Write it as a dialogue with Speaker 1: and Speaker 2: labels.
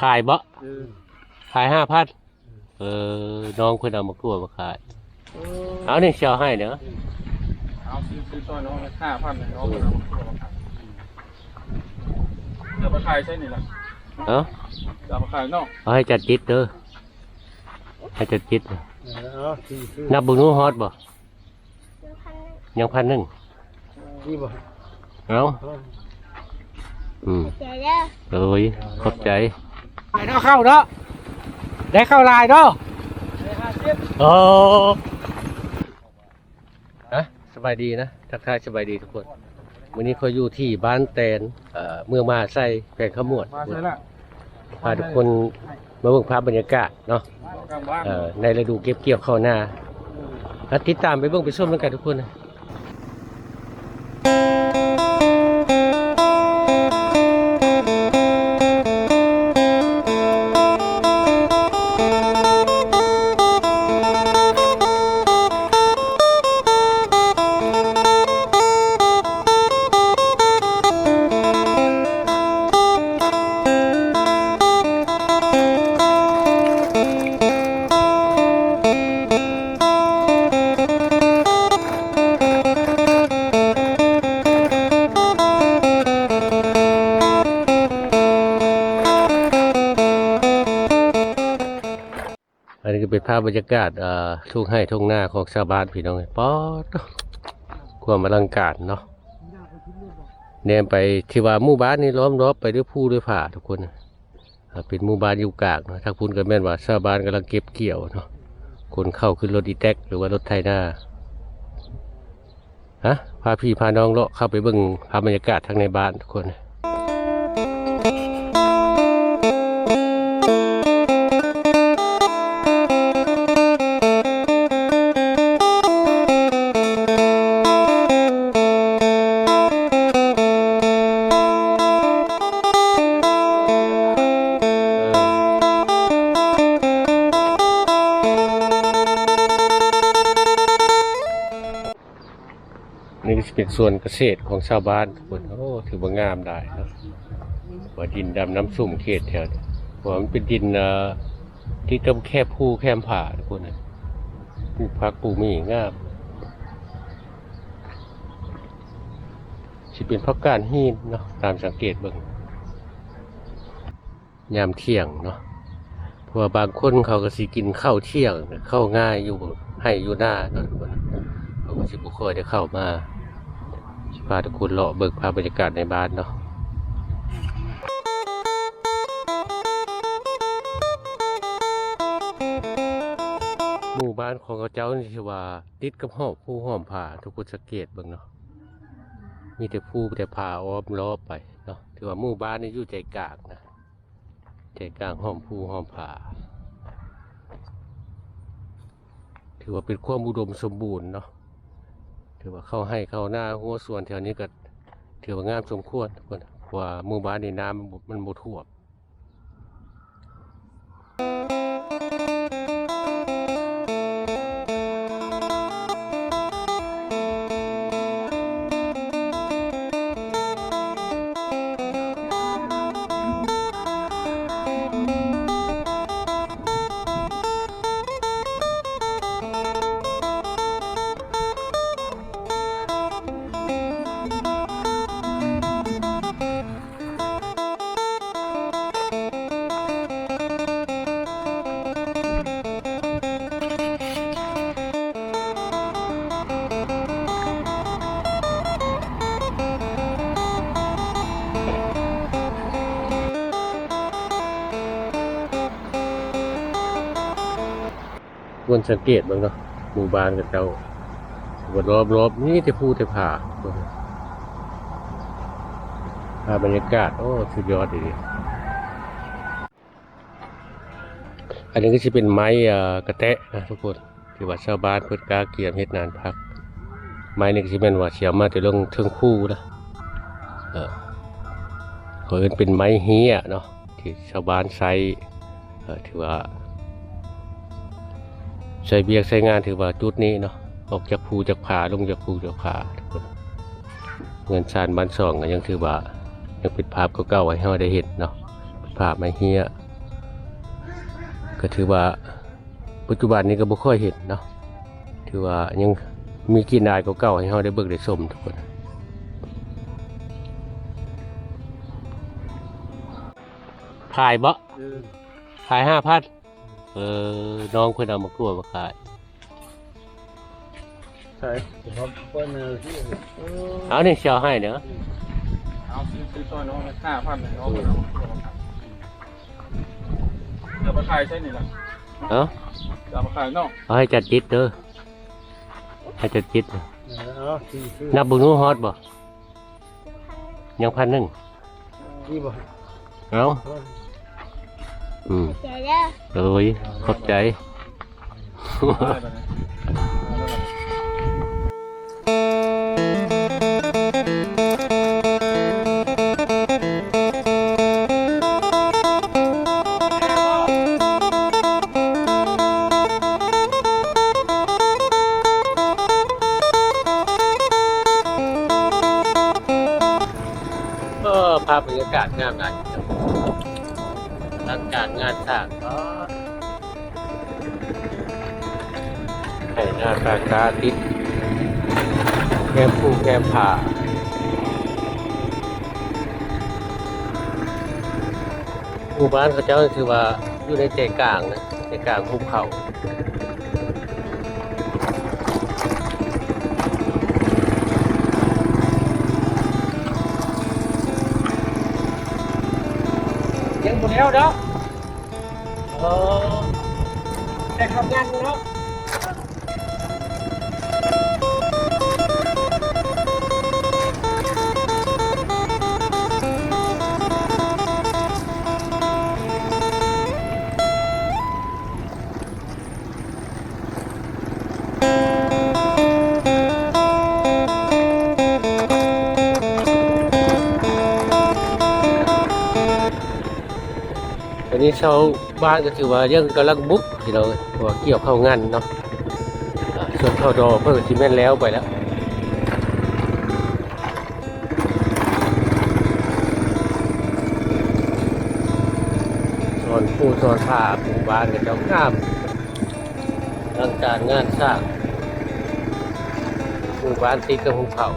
Speaker 1: ขายบ่
Speaker 2: เออ
Speaker 1: ขายห้าพันเออน้องเพิ่นเอามาคั่วมาขายเอานี่เชียวให้เนาะ
Speaker 2: เอาซื้อซื้อซอยน้องห้าพันน้องเอามาขายเดี๋ยวมาขายใช่นี่แหละ
Speaker 1: เนาะ
Speaker 2: เดี๋ยวมาขายนอก
Speaker 1: เอาให้จัดจิตเด้อให้จัดจิต
Speaker 3: เอาสี่สี่
Speaker 1: นับเบุญนูฮอดบ่ยังพันหนึ่ง
Speaker 3: สี่บ่
Speaker 1: เอาอืม
Speaker 4: เดี๋ยวเด้อ
Speaker 1: เอ้ยขอบใจ ได้เข้าเนาะได้เข้าลายเนาะโอ้นะสบายดีนะทักทายสบายดีทุกคนวันนี้เขาอยู่ที่บ้านแตนเอ่อเมืองมหาไซแขวงขมวด
Speaker 2: มาใช่ละ
Speaker 1: พาทุกคนมาเบิ่งภาพบรรยากาศเนาะ
Speaker 2: กลางบ้าน
Speaker 1: เอ่อในฤดูเก็บเกี่ยวข้าวหน้าแล้วติดตามไปเบิ่งไปชมกันทุกคนนะ เป็นภาพบรรยากาศทุ่งไร่ทุ่งนาของชาวบ้านพี่น้องป๊อดความอลังการเนาะแนมไปที่ว่าหมู่บ้านนี่ล้อมรอบไปด้วยผู้ด้วยผ่าทุกคนเป็นหมู่บ้านอยู่กางเนาะทางพุ่นก็แม่นว่าชาวบ้านกำลังเก็บเกี่ยวเนาะคนเข้าขึ้นรถอีแท็กหรือว่ารถไถนาฮะพาพี่พาน้องเลาะเข้าไปเบิ่งภาพบรรยากาศทางในบ้านทุกคน นะนี่ก็นส่วนเกษตรของชาวบ้านทุกคนโอ้ถือว่างามได้นะว่าดินดำน้ำสุ่มเขตแถวนี้ว่ามันเป็นดินที่ต้องแคบผู้แคมผาทุกคนนะปลูกพักปลูกมีงามสิเป็นพักการหินเนาะตามสังเกตเบิ่งยามเที่ยงเนาะเพราะว่าบางคนเขาก็สิกินข้าวเที่ยง เข้าง่ายอยู่ให้อยู่หน้าเนาะทุกคนผมก็สิบุคอยได้เข้ามา พาทุกคนเลาะเบิกภาพบรรยากาศในบ้านเนาะหมู่บ้านของเขาเจ้านี่ชื่ว่า ติดกับหอบผู้ห้อมผ่าทุกคนสังเกตบิ่งเนาะมีแต่ผู้แต่ผ่าอ้อมล้อไปเนาะถือว่าหมู่บ้านนี่อยู่ใจกลางนะใจกลางห้อมผู้ห้อมผ่าถือว่าเป็นความอุดมสมบูรณ์เนาะ ถือว่าเข้าให้เข้าหน้าหัวส่วนแถวนี้ก็ถือว่างามสมควรกว่าหมู่บ้านในน้ำมันบ่มันบ่ท่ว ควรสังเกตบ้างเนาะหมู่บ้านกับเจ้าวนรอบรอบๆนี่แต่ผู้แต่ผ่าภาพบรรยากาศ โอ้ สุดยอดดีอันนี้ก็จะเป็นไม้กระแตะนะทุกคนที่ว่าชาวบ้านเพิ่นกาเกียมเฮ็ดนานพัก ไม้นี่ก็สิแม่นว่าเสียวมาแต่เรื่องเทิงผู้นะเออเขาเอิ้นเป็นไม้เฮียเนาะที่ชาวบ้านใช้เออถือว่า ใช้เบียกใช้งานถือว่าจุดนี้เนาะออกจากภูจากผาลงจากภูจากผาทุกคนเงินชานบ้านสองก็ยังถือว่ายังเป็นภาพเก่าๆให้เราได้เห็นเนาะป็นภาพไม้เฮียก็ถือว่าปัจจุบันนี้ก็บ่ค่อยเห็นเนาะถือว่ายังมีกินได้กว่าเก่าให้เราได้เบิกได้ชมทุกคนขายบ่
Speaker 3: เออ
Speaker 1: ขายห้าพัน เออน้องเพิ่นเอามากลัวมาขาย
Speaker 2: ใช่
Speaker 3: ครับเปิ้นเออที่เออ
Speaker 1: เอานี่เชียวให้เนาะ
Speaker 2: เอาซื้อซื้อต้อยน้องห้าพันน้องเอาเดี๋ยวมาขายใช่นี่แหละ
Speaker 1: เอา
Speaker 2: เดี๋ยวมาขายนอก
Speaker 1: เอาให้จัดจิตเด้อให้จัดจิต
Speaker 3: เออเอาสี่ซื้อ
Speaker 1: นับเบุญนูฮอดบ่ยังพันหนึ่ง
Speaker 3: ที่บ่
Speaker 1: เอา
Speaker 3: เพิ่น
Speaker 1: อืม
Speaker 4: เดี๋ยวเด้อ
Speaker 1: เอ้ยขอบใจ
Speaker 2: เลยเอาแล้วกัน
Speaker 1: ก็ภาพบรรยากาศงามงาน หลังการงานตางก็ใส่หน้าตาตาติดแก้มผู้แก้มผ่าหมู่บ้านเขาเจ้าคือว่าอยู่ในใจกลางนะใจกลางภูเขา ยังหมดแล้วเนาะเออแต่ทำงานเนา นี้ชาวบ้านก็ถือว่ายังกำลังบุกที่เราเพราะว่าเกี่ยวเข้างานเนาะส่วนเข้าดอเพิ่งซีเมนแล้วไปแล้วสอนผู้สอนผ้าหมู่บ้านกับเจ้างามทางการงานสร้างหมู่บ้านติดกับภูเขา